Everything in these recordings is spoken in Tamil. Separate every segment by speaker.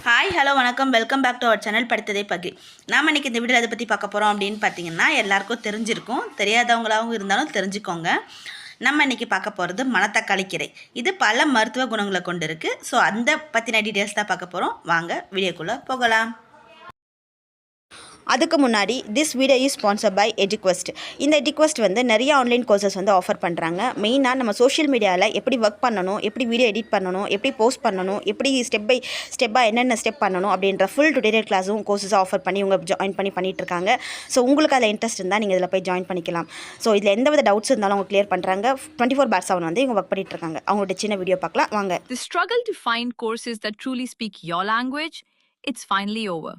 Speaker 1: ஹாய் ஹலோ வணக்கம். Welcome back to our channel படித்ததே பகி. நாம் இன்றைக்கி இந்த வீடியோ அதை பற்றி பார்க்க போகிறோம் அப்படின்னு பார்த்தீங்கன்னா எல்லாருக்கும் தெரிஞ்சிருக்கும். தெரியாதவங்களாகவும் இருந்தாலும் தெரிஞ்சுக்கோங்க. நம்ம இன்றைக்கி பார்க்க போகிறது மணத்தக்காளி கீரை. இது பல மருத்துவ குணங்களை கொண்டு இருக்குது ஸோ அந்த பற்றின டீட்டெயில்ஸ் தான் பார்க்க போகிறோம் வாங்க வீடியோக்குள்ளே போகலாம்.
Speaker 2: அதுக்கு முன்னாடி this video is sponsor by EduQuest இந்த எஜுக்வெஸ்ட் வந்து நிறைய ஆன்லைன் கோர்சஸ் வந்து ஆஃபர் பண்ணுறாங்க மெயினாக நம்ம சோஷியல் மீடியாவில் எப்படி ஒர்க் பண்ணணும் எப்படி வீடியோ எடிட் பண்ணணும் எப்படி போஸ்ட் பண்ணணும் எப்படி ஸ்டெப் பை ஸ்டெப்பாக என்னென்ன ஸ்டெப் பண்ணணும் அப்படின்ற ஃபுல் டுடோரியல் கிளாஸும் கோர்சஸ் ஆஃபர் பண்ணி உங்க ஜாயின் பண்ணி பண்ணிட்டு இருக்காங்க ஸோ உங்களுக்கு அதில் இன்ட்ரெஸ்ட் இருந்தால் நீங்கள் இதில் போய் ஜாயின் பண்ணிக்கலாம். ஸோ இதில் எந்த வித டவுட்ஸ் இருந்தாலும் அவங்க கிளியர் பண்ணுறாங்க டுவெண்ட்டி ஃபோர் பார் செவன் வந்து இவங்க ஒர்க் பண்ணிட்டு இருக்காங்க அவங்களோட சின்ன வீடியோ பார்க்கலாம். வாங்க.
Speaker 3: The to fine find courses that truly speak your language it's finally over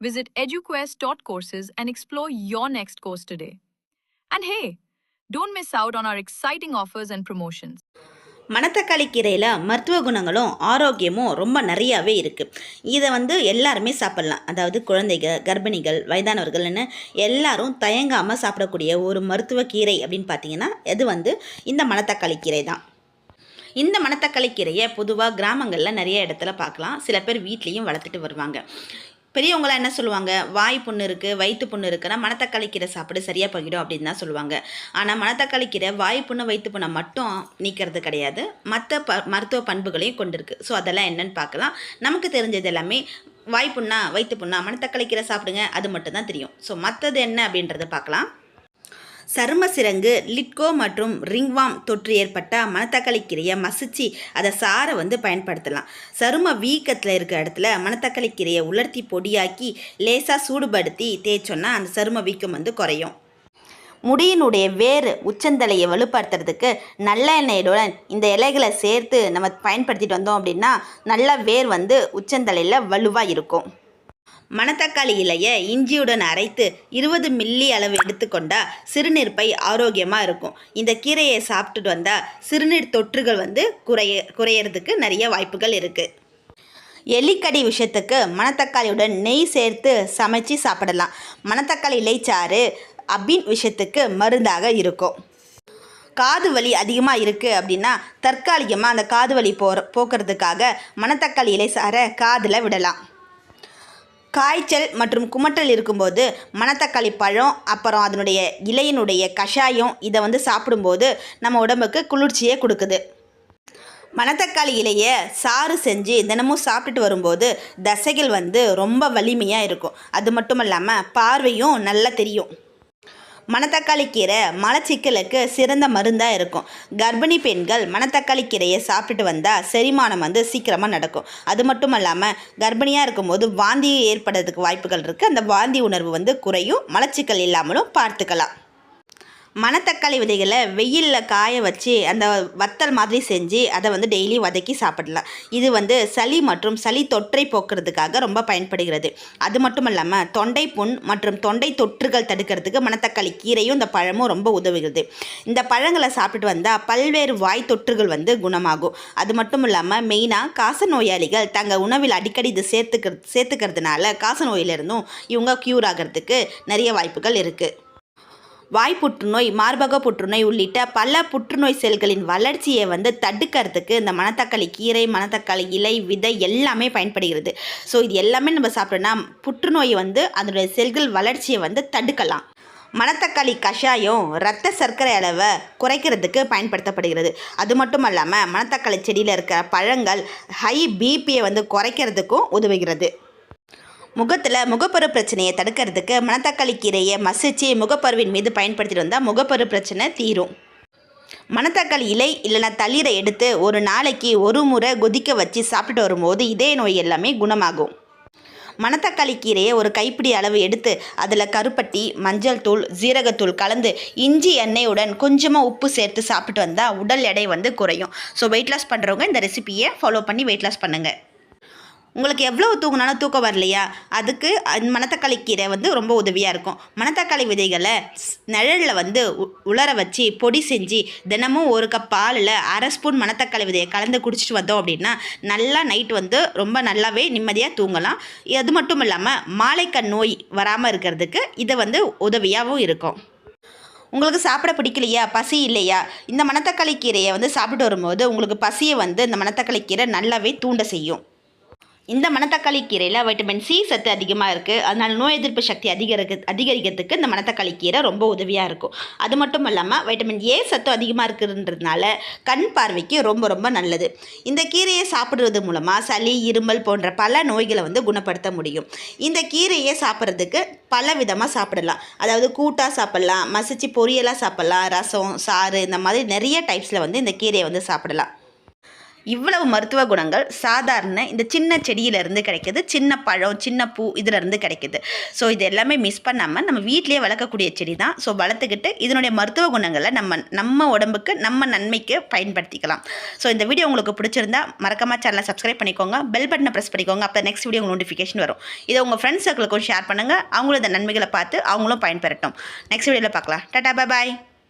Speaker 3: Visit eduquest.courses and explore your next course today. And hey, don't miss out on our exciting offers and promotions.
Speaker 1: மணத்தக்காளி கீரையில் மருத்துவ குணங்களும் ஆரோக்கியமும் ரொம்ப நிறையாவே இருக்குது இதை வந்து எல்லாருமே சாப்பிட்லாம். அதாவது குழந்தைகள் கர்ப்பிணிகள் வயதானவர்கள்னு எல்லாரும் தயங்காமல் சாப்பிடக்கூடிய ஒரு மருத்துவ கீரை அப்படின்னு பார்த்தீங்கன்னா அது வந்து இந்த மணத்தக்காளி கீரை தான். இந்த மணத்தக்காளி கீரையை பொதுவாக கிராமங்களில் நிறைய இடத்துல பார்க்கலாம். சில பேர் வீட்லேயும் வளர்த்துட்டு வருவாங்க. பெரியவங்களாம் என்ன சொல்லுவாங்க? வாய் புண்ணு இருக்குது வயிற்று புண்ணு இருக்குன்னா மணத்தக்காளி கீரை சாப்பிடு சரியாக போயிடும் அப்படின்னு தான் சொல்லுவாங்க. ஆனால் மணத்தக்காளி கீரை வாய் புண்ணு வயிற்று புண்ணை மட்டும் நீக்கிறது கிடையாது. மற்ற ப மருத்துவ பண்புகளையும் கொண்டிருக்கு. ஸோ அதெல்லாம் என்னன்னு பார்க்கலாம். நமக்கு தெரிஞ்சது எல்லாமே வாய்ப்புண்ணா வயிற்று புண்ணா மணத்தக்காளி கீரை சாப்பிடுங்க அது மட்டும் தான் தெரியும். ஸோ மற்றது என்ன அப்படின்றத பார்க்கலாம். சரும சிரங்கு லிட்கோ மற்றும் ரிங்வாம் தொற்று ஏற்பட்டால் மணத்தக்காளி கீரையை மசிச்சு அதை சாரை வந்து பயன்படுத்தலாம். சரும வீக்கத்தில் இருக்கிற இடத்துல மணத்தக்காளி கீரையை உலர்த்தி பொடியாக்கி லேசாக சூடுபடுத்தி தேய்ச்சோன்னா அந்த சரும வீக்கம் வந்து குறையும். முடியினுடைய வேர் உச்சந்தலையை வலுப்படுத்துறதுக்கு நல்ல எண்ணெயுடன் இந்த இலைகளை சேர்த்து நம்ம பயன்படுத்திட்டு வந்தோம் அப்படின்னா நல்ல வேர் வந்து உச்சந்தலையில் வலுவாக இருக்கும். மணத்தக்காளி இலையை இஞ்சியுடன் அரைத்து இருபது மில்லி அளவு எடுத்துக்கொண்டால் சிறுநீர்ப்பை ஆரோக்கியமாக இருக்கும். இந்த கீரையை சாப்பிட்டுட்டு வந்தால் சிறுநீர் தொற்றுகள் வந்து குறைய குறையிறதுக்கு நிறைய வாய்ப்புகள் இருக்குது எலிக்கடி விஷயத்துக்கு மணத்தக்காளியுடன் நெய் சேர்த்து சமைச்சு சாப்பிடலாம். மணத்தக்காளி இலைச்சாறு அபின் விஷயத்துக்கு மருந்தாக இருக்கும். காது வலி அதிகமாக இருக்குது அப்படின்னா தற்காலிகமாக அந்த காது வலி போற போக்குறதுக்காக மணத்தக்காளி இலை சாறை காதில் விடலாம். காய்ச்சல் மற்றும் குமட்டல் இருக்கும்போது மணத்தக்காளி பழம் அப்புறம் அதனுடைய இலையினுடைய கஷாயம் இதை வந்து சாப்பிடும்போது நம்ம உடம்புக்கு குளிர்ச்சியை கொடுக்குது. மணத்தக்காளி இலையை சாறு செஞ்சு தினமும் சாப்பிட்டுட்டு வரும்போது தசைகள் வந்து ரொம்ப வலிமையாக இருக்கும். அது மட்டும் இல்லாமல் பார்வையும் நல்லா தெரியும். மணத்தக்காளி கீரை மலச்சிக்கலுக்கு சிறந்த மருந்தாக இருக்கும். கர்ப்பிணி பெண்கள் மணத்தக்காளி கீரையை சாப்பிட்டுட்டு வந்தால் செரிமானம் வந்து சீக்கிரமாக நடக்கும். அது மட்டும் இல்லாமல் கர்ப்பிணியாக இருக்கும்போது வாந்தி ஏற்படுறதுக்கு வாய்ப்புகள் இருக்குது அந்த வாந்தி உணர்வு வந்து குறையும். மலச்சிக்கல் இல்லாமலும் பார்த்துக்கலாம். மணத்தக்காளி விதைகளை வெயிலில் காய வச்சு அந்த வத்தல் மாதிரி செஞ்சு அதை வந்து டெய்லி வதக்கி சாப்பிடலாம். இது வந்து சளி மற்றும் சளி தொற்றை போக்குறதுக்காக ரொம்ப பயன்படுகிறது. அது மட்டும் இல்லாமல் தொண்டை புண் மற்றும் தொண்டை தொற்றுகள் தடுக்கிறதுக்கு மணத்தக்காளி கீரையும் இந்த பழமும் ரொம்ப உதவுகிறது. இந்த பழங்களை சாப்பிட்டு வந்தால் பல்வேறு வாய் தொற்றுகள் வந்து குணமாகும். அது மட்டும் இல்லாமல் மெயினாக காச நோயாளிகள் தங்கள் உணவில் அடிக்கடி இது சேர்த்துக்க சேர்த்துக்கிறதுனால காச நோயிலிருந்தும் இவங்க க்யூர் ஆகிறதுக்கு நிறைய வாய்ப்புகள் இருக்குது வாய் புற்றுநோய் மார்பக புற்றுநோய் உள்ளிட்ட பல புற்றுநோய் செல்களின் வளர்ச்சியை வந்து தடுக்கிறதுக்கு இந்த மணத்தக்காளி கீரை மணத்தக்காளி இலை விதை எல்லாமே பயன்படுகிறது. ஸோ இது எல்லாமே நம்ம சாப்பிட்டோன்னா புற்றுநோயை வந்து அதனுடைய செல்கள் வளர்ச்சியை வந்து தடுக்கலாம். மணத்தக்காளி கஷாயம் இரத்த சர்க்கரை அளவை குறைக்கிறதுக்கு பயன்படுத்தப்படுகிறது. அது மட்டும் இல்லாமல் மணத்தக்காளி செடியில் இருக்கிற பழங்கள் ஹை பிபியை வந்து குறைக்கிறதுக்கும் உதவுகிறது. முகத்தில் முகப்பரு பிரச்சனையை தடுக்கிறதுக்கு மணத்தக்காளி கீரையை மசிச்சு முகப்பருவின் மீது பயன்படுத்திட்டு வந்தால் முகப்பரு பிரச்சனை தீரும். மணத்தக்காளி இலை இல்லைன்னா தளிரை எடுத்து ஒரு நாளைக்கு ஒரு முறை கொதிக்க வச்சு சாப்பிட்டு வரும்போது இதே நோய் எல்லாமே குணமாகும். மணத்தக்காளி கீரையை ஒரு கைப்பிடி அளவு எடுத்து அதில் கருப்பட்டி மஞ்சள் தூள் ஜீரகத்தூள் கலந்து இஞ்சி எண்ணெயுடன் கொஞ்சமாக உப்பு சேர்த்து சாப்பிட்டு வந்தால் உடல் எடை வந்து குறையும். ஸோ வெயிட் லாஸ் பண்ணுறவங்க இந்த ரெசிபியை ஃபாலோ பண்ணி வெயிட் லாஸ் பண்ணுங்கள் உங்களுக்கு எவ்வளோ தூங்கினாலும் தூக்கம் வரலையா? அதுக்கு அந்த மணத்தக்காளி கீரை வந்து ரொம்ப உதவியாக இருக்கும். மணத்தக்காளி விதைகளை நிழலில் வந்து உ- உலர வச்சு பொடி செஞ்சு தினமும் ஒரு கப் பாலில் அரை ஸ்பூன் மணத்தக்காளி விதையை கலந்து குடிச்சிட்டு வந்தோம் அப்படின்னா நல்லா நைட் வந்து ரொம்ப நல்லாவே நிம்மதியாக தூங்கலாம். அது மட்டும் இல்லாமல் மாலைக்கண் நோய் வராமல் இருக்கிறதுக்கு இதை வந்து உதவியாகவும் இருக்கும். உங்களுக்கு சாப்பிட பிடிக்கலையா? பசி இல்லையா? இந்த மணத்தக்காளி கீரையை வந்து சாப்பிட்டு வரும்போது உங்களுக்கு பசியை வந்து இந்த மணத்தக்காளி கீரை நல்லாவே தூண்ட செய்யும். இந்த மணத்தக்காளி கீரையில் வைட்டமின் சி சத்து அதிகமாக இருக்குது அதனால் நோய் எதிர்ப்பு சக்தி அதிகரிக்க அதிகரிக்கிறதுக்கு இந்த மணத்தக்காளி கீரை ரொம்ப உதவியாக இருக்கும். அது மட்டும் இல்லாமல் வைட்டமின் ஏ சத்து அதிகமாக இருக்குன்றதுனால கண் பார்வைக்கு ரொம்ப ரொம்ப நல்லது. இந்த கீரையை சாப்பிடுறது மூலமாக சளி இருமல் போன்ற பல நோய்களை வந்து குணப்படுத்த முடியும். இந்த கீரையை சாப்பிட்றதுக்கு பல விதமாக சாப்பிடலாம். அதாவது கூட்டாக சாப்பிட்லாம் மசிச்சு பொரியலாக சாப்பிட்லாம் ரசம் சாறு இந்த மாதிரி நிறைய டைப்ஸில் வந்து இந்த கீரையை வந்து சாப்பிடலாம். இவ்வளவு மருத்துவ குணங்கள் சாதாரண இந்த சின்ன செடியிலேருந்து கிடைக்கிது சின்ன பழம் சின்ன பூ இதிலேருந்து கிடைக்கிது. ஸோ இது எல்லாமே மிஸ் பண்ணாமல் நம்ம வீட்டிலேயே வளர்க்கக்கூடிய செடி தான் ஸோ வளர்த்துக்கிட்டு இதனுடைய மருத்துவ குணங்களை நம்ம நம்ம உடம்புக்கு நம்ம நன்மைக்கு பயன்படுத்திக்கலாம். ஸோ இந்த வீடியோ உங்களுக்கு பிடிச்சிருந்தா மறக்காம சேனலை சப்ஸ்கிரைப் பண்ணிக்கோங்க பெல் பட்டனை ப்ரெஸ் பண்ணிக்கோங்க அப்போ நெக்ஸ்ட் வீடியோ உங்களுக்கு நோட்டிஃபிகேஷன் வரும். இதை உங்கள் ஃப்ரெண்ட்ஸ் சர்க்கிளுக்கும் ஷேர் பண்ணுங்கள் அவங்களும் இந்த நன்மைகளை பார்த்து அவங்களும் பயன்பெறட்டும். நெக்ஸ்ட் வீடியோவில் பார்க்கலாம். டாட்டா பாய்